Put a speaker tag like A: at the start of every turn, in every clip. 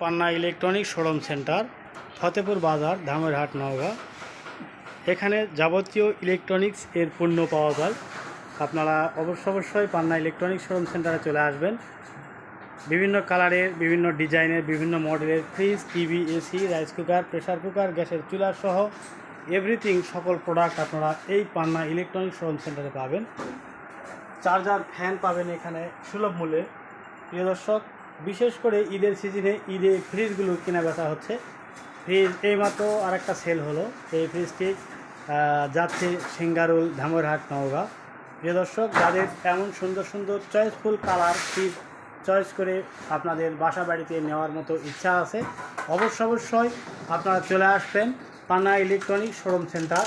A: Panna electronic showroom centre, Fatehpur Bazar, Dhamerhat, Naogaon. এখানে যাবতীয় electronics এর পণ্য পাওয়া যায়। আপনারা অবশ্য অবশ্যই পান্না ইলেকট্রনিক শোরুম সেন্টারে চলে আসবেন। বিভিন্ন কালারের, বিভিন্ন ডিজাইনের, বিভিন্ন মডেলের fridge, TV, AC, rice cooker, pressure cooker, গ্যাসের চুলা সহ এভরিথিং সকল প্রোডাক্ট আপনারা এই পান্না ইলেকট্রনিক শোরুম সেন্টারে পাবেন। চার্জার, ফ্যান পাবেন এখানে সুলভ মূল্যে। প্রিয় দর্শক বিশেষ করে ঈদের সিজনে ঈদে ফ্রিজগুলো কেনা বেচা হচ্ছে। ফ্রিজ এইমাত্র আর একটা সেল হলো। এই ফ্রিজটি যাচ্ছে সিঙ্গারুল, ধামরহাট, নওগাঁ। প্রিয় দর্শক, যাদের এমন সুন্দর সুন্দর চয়েসফুল কালার ফ্রিজ চয়েস করে আপনাদের বাসা বাড়িতে নেওয়ার মতো ইচ্ছা আছে, অবশ্য অবশ্যই আপনারা চলে আসবেন পানা ইলেকট্রনিক শোরুম সেন্টার।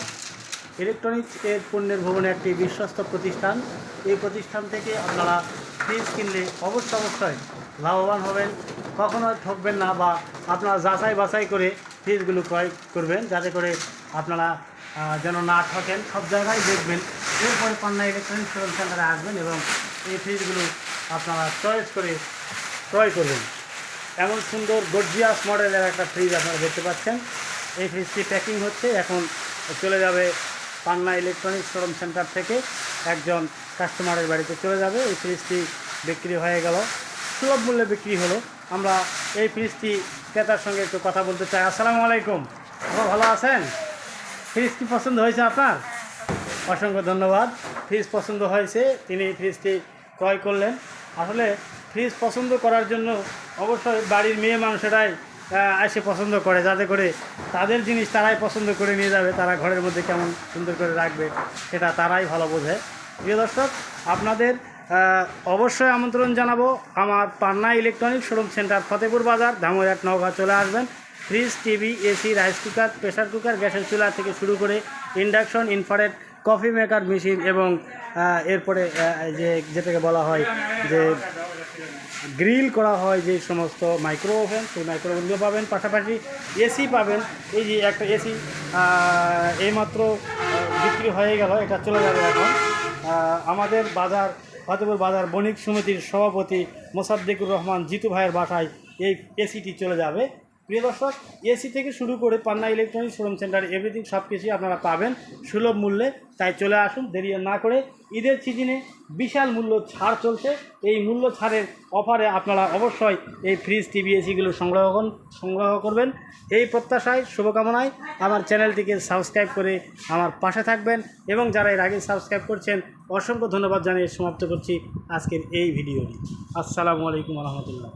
A: ইলেকট্রনিক্স এর পণ্যের ভবনে একটি বিশ্বস্ত প্রতিষ্ঠান। এই প্রতিষ্ঠান থেকে আপনারা ফ্রিজ কিনলে অবশ্য অবশ্যই লাভবান হবেন, কখনো ঠকবেন না বা আপনারা যাচাই বাছাই করে ফ্রিজগুলো ক্রয় করবেন, যাতে করে আপনারা যেন না ঠকেন। সব জায়গায় দেখবেন, এরপরে পান্না ইলেকট্রনিক শোরুম সেন্টারে আসবেন এবং এই ফ্রিজগুলো আপনারা চয়েস করে ক্রয় করবেন। এমন সুন্দর গর্জিয়াস মডেলের একটা ফ্রিজ আপনারা দেখতে পাচ্ছেন। এই ফ্রিজটি প্যাকিং হচ্ছে, এখন চলে যাবে পান্না ইলেকট্রনিক শোরুম সেন্টার থেকে একজন কাস্টমারের বাড়িতে চলে যাবে। এই ফ্রিজটি বিক্রি হয়ে গেল। সুলভ মূল্যে বিক্রি হলো। আমরা এই ফ্রিজটি ক্রেতার সঙ্গে একটু কথা বলতে চাই। আসসালামু আলাইকুম। ভালো আছেন? ফ্রিজ কি পছন্দ হয়েছে আপনার? অসংখ্য ধন্যবাদ। ফ্রিজ পছন্দ হয়েছে, তিনি ফ্রিজটি ক্রয় করলেন। আসলে ফ্রিজ পছন্দ করার জন্য অবশ্যই বাড়ির মেয়ে মানুষেরাই এসে পছন্দ করে, যাতে করে তাদের জিনিস তারাই পছন্দ করে নিয়ে যাবে, তারা ঘরের মধ্যে কেমন সুন্দর করে রাখবে, সেটা তারাই ভালো বোঝে। প্রিয় দর্শক, আপনাদের অবশ্যই আমন্ত্রণ জানাব আমার Panna electronic showroom centre Fatehpur Bazar Dhamrat Naogaon, চলে আসবেন। Fridge TV AC rice cooker pressure cooker গ্যাসের চুলা থেকে শুরু করে induction infrared coffee maker machine এবং এরপরে যে যেটাকে বলা হয় যে গ্রিল করা হয় যে সমস্ত মাইক্রো ওভেন সেই মাইক্রো ওভেনগুলো পাবেন। পাশাপাশি এসি পাবেন। এই যে একটা এসি এইমাত্র বিক্রি হয়ে গেল, এটা চলে যাবে এখন। আমাদের বাজার ফতেপুর বাজার বণিক সমিতির সভাপতি মোসাদ্দেকুর রহমান জিতু ভাইয়ের বাসায় এই এসিটি চলে যাবে। প্রিয় দর্শক, এসি থেকে শুরু করে Panna electronic showroom centre everything সব কিছুই আপনারা পাবেন সুলভ মূল্যে। তাই চলে আসুন, দেরি না করে। ঈদের সিজনে বিশাল মূল্য ছাড় চলছে। এই মূল্য ছাড়ের অফারে আপনারা অবশ্যই এই ফ্রিজ টিভি এসিগুলো সংগ্রহ সংগ্রহ করবেন। এই প্রত্যাশায় শুভকামনায় আমার চ্যানেলটিকে সাবস্ক্রাইব করে আমার পাশে থাকবেন এবং যারা এর আগে সাবস্ক্রাইব করছেন, অসংখ্য ধন্যবাদ জানিয়ে সমাপ্ত করছি আজকের এই ভিডিওটি। আসসালামু আলাইকুম রহমতুল্লাহ।